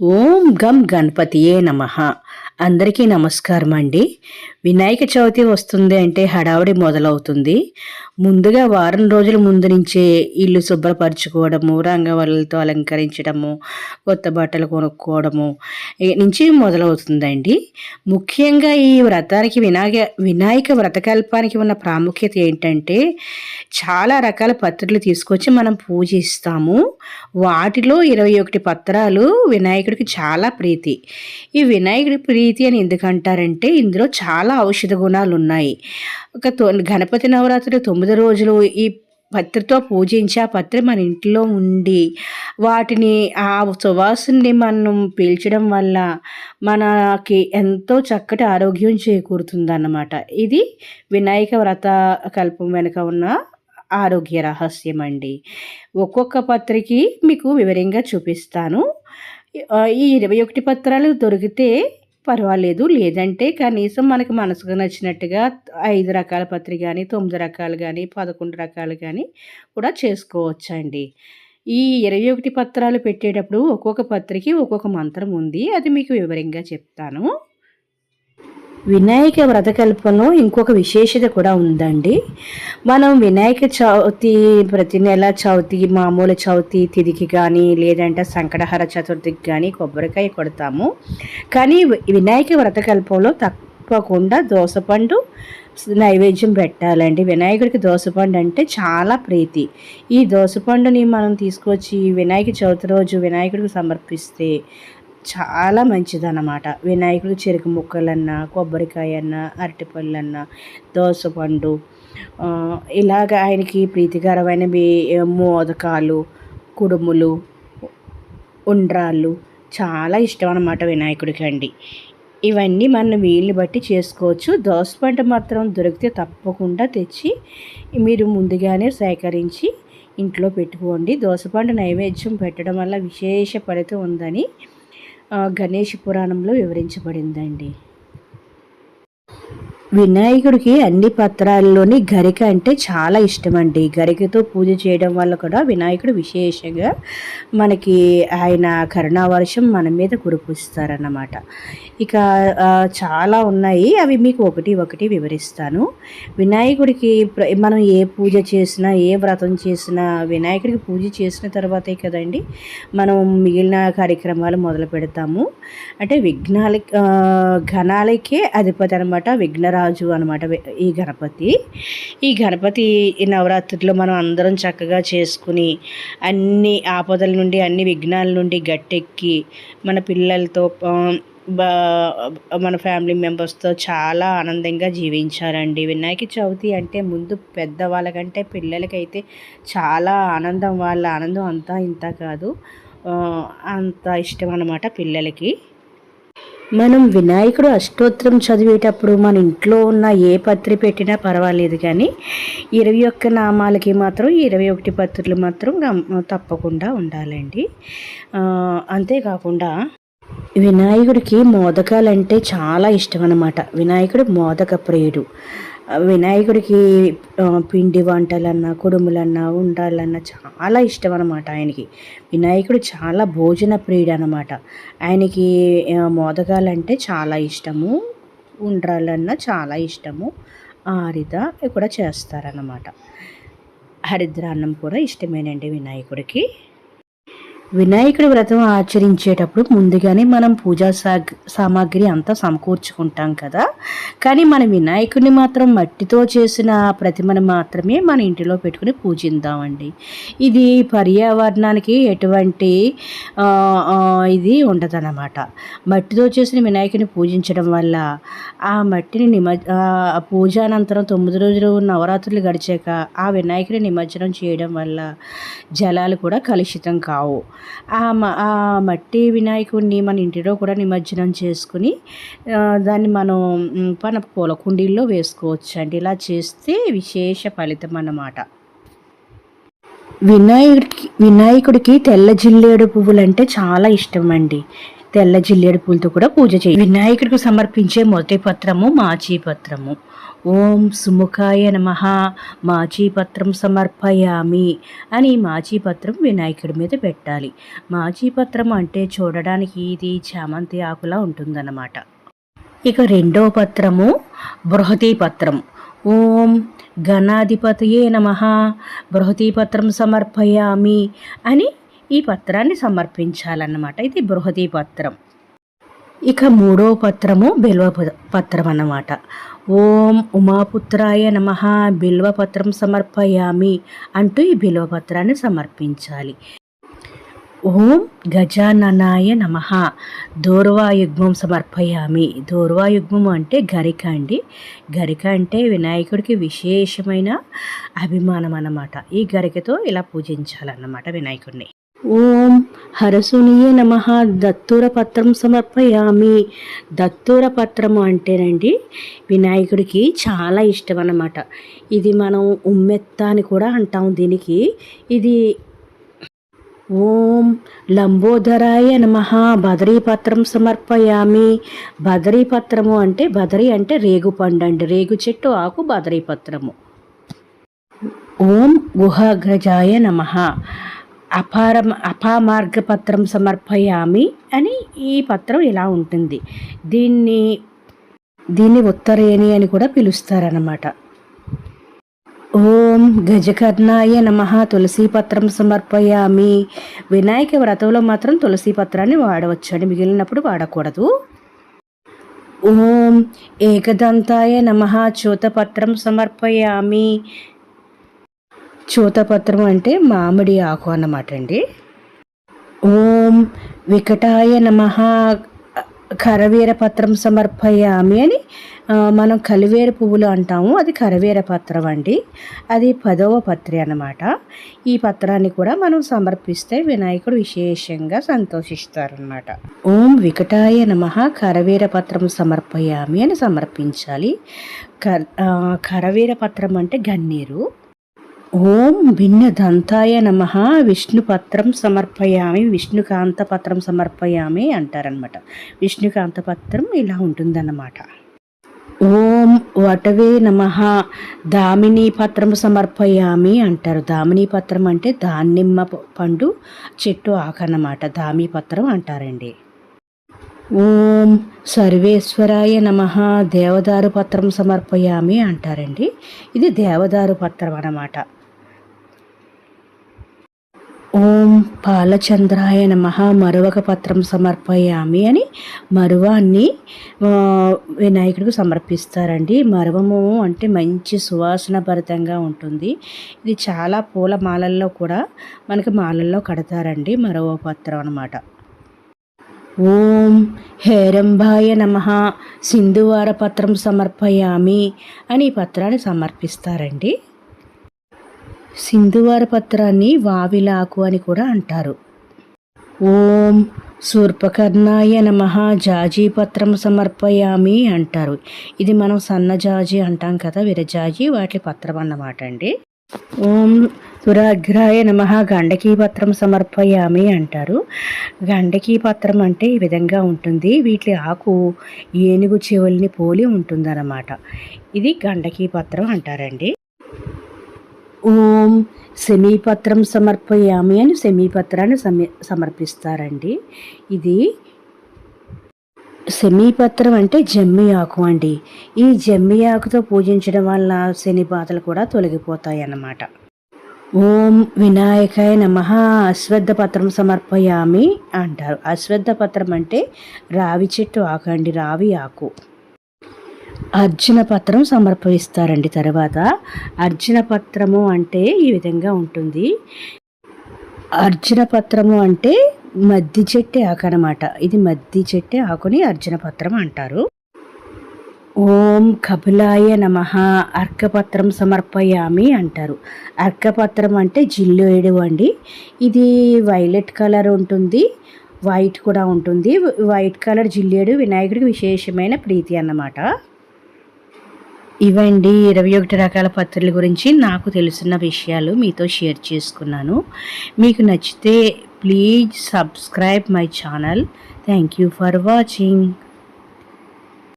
ఓం గం గణపతియే నమ. అందరికీ నమస్కారం అండి. వినాయక చవితి వస్తుంది అంటే హడావుడి మొదలవుతుంది. ముందుగా వారం రోజుల ముందు నుంచే ఇల్లు శుభ్రపరచుకోవడము రంగవల్లులతో అలంకరించడము కొత్త బట్టలు కొనుక్కోవడము నుంచి మొదలవుతుందండి. ముఖ్యంగా ఈ వ్రతానికి వినాయక వినాయక వ్రతకల్పానికి ఉన్న ప్రాముఖ్యత ఏంటంటే చాలా రకాల పత్రులు తీసుకొచ్చి మనం పూజిస్తాము. వాటిలో ఇరవై ఒకటి పత్రాలు వినాయకుడికి చాలా ప్రీతి. ఈ వినాయకుడి ప్రీ ప్రీతి అని ఎందుకంటారంటే ఇందులో చాలా ఔషధ గుణాలు ఉన్నాయి ఒక తొ గణపతి నవరాత్రి తొమ్మిది రోజులు ఈ పత్రితో పూజించి ఆ పత్రి మన ఇంట్లో ఉండి వాటిని ఆ సువాసనని మనం పీల్చడం వల్ల మనకి ఎంతో చక్కటి ఆరోగ్యం చేకూరుతుందన్నమాట. ఇది వినాయక వ్రత కల్పం వెనుక ఉన్న ఆరోగ్య రహస్యం అండి. ఒక్కొక్క పత్రికి మీకు వివరంగా చూపిస్తాను. ఈ ఇరవై ఒకటి పత్రాలు దొరికితే పర్వాలేదు. లేదంటే కనీసం మనకి మనసుకు నచ్చినట్టుగా ఐదు రకాల పత్రి కానీ తొమ్మిది రకాలు కానీ పదకొండు రకాలు కానీ కూడా చేసుకోవచ్చండి. ఈ ఇరవై ఒకటి పత్రాలు పెట్టేటప్పుడు ఒక్కొక్క పత్రికి ఒక్కొక్క మంత్రం ఉంది. అది మీకు వివరంగా చెప్తాను. వినాయక వ్రతకల్పంలో ఇంకొక విశేషత కూడా ఉందండి. మనం వినాయక చవితి ప్రతి నెల చవితి మామూలు చవితి తిథికి కానీ లేదంటే సంకటహర చతుర్థికి కానీ కొబ్బరికాయ కొడతాము. కానీ వినాయక వ్రతకల్పంలో తప్పకుండా దోసపండు నైవేద్యం పెట్టాలండి. వినాయకుడికి దోసపండు అంటే చాలా ప్రీతి. ఈ దోసపండుని మనం తీసుకొచ్చి వినాయక చవితి రోజు వినాయకుడికి సమర్పిస్తే చాలా మంచిదన్నమాట. వినాయకుడు చెరుకు ముక్కలన్నా కొబ్బరికాయ అన్నా అరటిపళ్ళన్నా దోసపండు ఇలాగ ఆయనకి ప్రీతికరమైన మోదకాలు కుడుములు ఉండ్రాళ్ళు చాలా ఇష్టం అన్నమాట వినాయకుడికి అండి. ఇవన్నీ మనం వీలుని బట్టి చేసుకోవచ్చు. దోసపంట మాత్రం దొరికితే తప్పకుండా తెచ్చి మీరు ముందుగానే సేకరించి ఇంట్లో పెట్టుకోండి. దోసపండు నైవేద్యం పెట్టడం వల్ల విశేష ఫలితం ఉందని గణేష్ పురాణంలో వివరించబడిందండి. వినాయకుడికి అన్ని పత్రాల్లోని గరిక అంటే చాలా ఇష్టమండి. గరికతో పూజ చేయడం వల్ల కూడా వినాయకుడు విశేషంగా మనకి ఆయన కరుణావర్షం మన మీద కురిపిస్తారన్నమాట. ఇక చాలా ఉన్నాయి. అవి మీకు ఒకటి ఒకటి వివరిస్తాను. వినాయకుడికి ప్ర- మనం ఏ పూజ చేసినా ఏ వ్రతం చేసినా వినాయకుడికి పూజ చేసిన తర్వాతే కదండి మనం మిగిలిన కార్యక్రమాలు మొదలు పెడతాము. అంటే విఘ్నాల ఘనాలకే అధిపతి అనమాట రాజు అనమాట ఈ గణపతి. ఈ గణపతి ఈ నవరాత్రిలో మనం అందరం చక్కగా చేసుకుని అన్ని ఆపదల నుండి అన్ని విఘ్నాల నుండి గట్టెక్కి మన పిల్లలతో మన ఫ్యామిలీ మెంబర్స్తో చాలా ఆనందంగా జీవించారండి. వినాయక చవితి అంటే ముందు పెద్దవాళ్ళకంటే పిల్లలకైతే చాలా ఆనందం వాళ్ళ ఆనందం అంతా ఇంత కాదు. అంత ఇష్టం అన్నమాట పిల్లలకి. మనం వినాయకుడు అష్టోత్తరం చదివేటప్పుడు మన ఇంట్లో ఉన్న ఏ పత్రి పెట్టినా పర్వాలేదు కానీ ఇరవై ఒక్క నామాలకి మాత్రం ఇరవై ఒకటి పత్రులు మాత్రం తప్పకుండా ఉండాలండి. అంతేకాకుండా వినాయకుడికి మోదకాలంటే చాలా ఇష్టం అన్నమాట వినాయకుడు మోదక ప్రియుడు. వినాయకుడికి పిండి వంటలన్నా కుడుములన్నా ఉండాలన్నా చాలా ఇష్టం అన్నమాట ఆయనకి. వినాయకుడు చాలా భోజన ప్రియుడు అనమాట ఆయనకి మోదకాలంటే చాలా ఇష్టము ఉండ్రాలన్నా చాలా ఇష్టము ఆరిద కూడా చేస్తారన్నమాట. హరిద్రాన్నం కూడా ఇష్టమేనండి వినాయకుడికి. వినాయకుడి వ్రతం ఆచరించేటప్పుడు ముందుగానే మనం పూజా సాగ్ సామాగ్రి అంతా సమకూర్చుకుంటాం కదా. కానీ మన వినాయకుడిని మాత్రం మట్టితో చేసిన ప్రతిమను మాత్రమే మన ఇంటిలో పెట్టుకుని పూజిద్దామండి ఇది పర్యావరణానికి ఎటువంటి ఇది ఉండదన్నమాట. మట్టితో చేసిన వినాయకుడిని పూజించడం వల్ల ఆ మట్టిని నిమ పూజ పూజానంతరం తొమ్మిది రోజులు నవరాత్రులు గడిచాక ఆ వినాయకుడిని నిమజ్జనం చేయడం వల్ల జలాలు కూడా కలుషితం కావు. ఆ మ- ఆ మట్టి వినాయకుడిని మన ఇంటిలో కూడా నిమజ్జనం చేసుకుని దాన్ని మనం మన పూల కుండీల్లో వేసుకోవచ్చు అండి ఇలా చేస్తే విశేష ఫలితం అన్నమాట. వినాయకుడికి వినాయకుడికి తెల్ల జిల్లేడు పువ్వులు అంటే చాలా ఇష్టం అండి తెల్ల జిల్లేడు పూలతో కూడా పూజ చేయి వినాయకుడికి సమర్పించే మొదటి పత్రము మాచి పత్రము. ఓం సుముఖాయ నమ. మాచీపత్రం సమర్పయామి అని మాచీపత్రం వినాయకుడి మీద పెట్టాలి. మాచీపత్రం అంటే చూడడానికి ఇది చామంతి ఆకులా ఉంటుందన్నమాట. ఇక రెండో పత్రము బృహతి పత్రం. ఓం గణాధిపతయే నమ. బృహతీపత్రం సమర్పయామి అని ఈ పత్రాన్ని సమర్పించాలన్నమాట. ఇది బృహతీపత్రం ఇక మూడో పత్రము బిల్వ పత్రం అన్నమాట. ఓం ఉమాపుత్రాయ నమ బిల్వపత్రం సమర్పయామి అంటూ ఈ బిల్వపత్రాన్ని సమర్పించాలి. ఓం గజాననాయ నమ దూర్వాయుగ్మం సమర్పయామి. దూర్వాయుగ్మం అంటే గరిక అండి. గరిక అంటే వినాయకుడికి విశేషమైన అభిమానం అన్నమాట. ఈ గరికతో ఇలా పూజించాలన్నమాట వినాయకుడిని. ఓం హరసునియే నమ. దత్తూర పత్రం సమర్పయామి. దత్తూర పత్రము అంటేనండి వినాయకుడికి చాలా ఇష్టం అన్నమాట ఇది మనం ఉమ్మెత్త అని కూడా అంటాం దీనికి. ఇది ఓం లంబోదరాయ నమ. బదరీపత్రం సమర్పయామి. బదరీపత్రము అంటే బదరి అంటే రేగు పండు అండి. రేగు చెట్టు ఆకు బదరీపత్రము. ఓం గుహగ్రజాయ నమ. అపార అపామార్గపత్రం సమర్పయామి అని ఈ పత్రం ఇలా ఉంటుంది. దీన్ని దీన్ని ఉత్తరేణి అని కూడా పిలుస్తారనమాట ఓం గజకర్ణాయ నమ. తులసి పత్రం సమర్పయామి. వినాయక వ్రతంలో మాత్రం తులసి పత్రాన్ని వాడవచ్చు అని మిగిలినప్పుడు వాడకూడదు. ఓం ఏకదంతాయ నమ. చూతపత్రం సమర్పయామి. చూతపత్రం అంటే మామిడి ఆకు అన్నమాట అండి ఓం వికటాయ నమ కరవీర పత్రం సమర్పయామి అని మనం కలివేర పువ్వులు అంటాము అది కరవేర పత్రం అండి. అది పదవ పత్రి అన్నమాట. ఈ పత్రాన్ని కూడా మనం సమర్పిస్తే వినాయకుడు విశేషంగా సంతోషిస్తారనమాట ఓం వికటాయ నమ కరవీర పత్రం సమర్పయామి అని సమర్పించాలి. కరవీర పత్రం అంటే గన్నీరు. ఓం భిన్నదంతాయ నమ. విష్ణుపత్రం సమర్పయామి విష్ణుకాంత పత్రం సమర్పయామి అంటారనమాట విష్ణుకాంత పత్రం ఇలా ఉంటుందన్నమాట. ఓం వటవే నమ. దామిని పత్రం సమర్పయామి అంటారు. దామిని పత్రం అంటే దానిమ్మ పండు చెట్టు ఆకన్నమాట. దామి పత్రం అంటారండి. ఓం సర్వేశ్వరాయ నమ. దేవదారు పత్రం సమర్పయామి అంటారండి. ఇది దేవదారు పత్రం అన్నమాట. ఓం పాలచంద్రాయ నమ మరువక పత్రం సమర్పయామి అని మరువాన్ని వినాయకుడికి సమర్పిస్తారండి. మరువము అంటే మంచి సువాసన భరితంగా ఉంటుంది. ఇది చాలా పూల మాలల్లో కూడా మనకి మాలల్లో కడతారండి. మరువ పత్రం అనమాట ఓం హేరంభాయ నమ సింధువార పత్రం సమర్పయామి అని ఈ పత్రాన్ని సమర్పిస్తారండి. సింధువార పత్రాన్ని వావిలాకు అని కూడా అంటారు. ఓం సూర్పకర్ణాయ నమ జాజీ పత్రం సమర్పయామి అంటారు. ఇది మనం సన్నజాజీ అంటాం కదా విరజాజి వాటి పత్రం అన్నమాట అండి. ఓం సురాగ్రాయ నమ గండకీ పత్రం సమర్పయామి అంటారు. గండకీ పత్రం అంటే ఈ విధంగా ఉంటుంది. వీటి ఆకు ఏనుగు చెవుల్ని పోలి ఉంటుందన్నమాట. ఇది గండకీ పత్రం అంటారండి. ఓం సెమీపత్రం సమర్పయామి అని సెమీపత్రాన్ని సమీ సమర్పిస్తారండి. ఇది సెమీపత్రం అంటే జమ్మి ఆకు అండి. ఈ జమ్మి ఆకుతో పూజించడం వల్ల శని బాధలు కూడా తొలగిపోతాయి అన్నమాట ఓం వినాయకాయ నమ అశ్వద్ధ పత్రం సమర్పయామి అంటారు. అశ్వద్ధ పత్రం అంటే రావి చెట్టు ఆకు అండి రావి ఆకు. అర్జున పత్రం సమర్పిస్తారండి తర్వాత. అర్జున పత్రము అంటే ఈ విధంగా ఉంటుంది. అర్జున పత్రము అంటే మద్ది చెట్టు ఆకు అనమాట ఇది మద్ది చెట్టు ఆకుని అర్జున పత్రం అంటారు. ఓం కపిలాయ నమ అర్కపత్రం సమర్పయామి అంటారు. అర్కపత్రం అంటే జిల్లేడు అండి. ఇది వైలెట్ కలర్ ఉంటుంది వైట్ కూడా ఉంటుంది. వైట్ కలర్ జిల్లేడు వినాయకుడికి విశేషమైన ప్రీతి అన్నమాట. ఇవండి ఇరవై ఒకటి రకాల పత్రుల గురించి నాకు తెలిసిన విషయాలు మీతో షేర్ చేసుకున్నాను. మీకు నచ్చితే please subscribe my channel. Thank you for watching.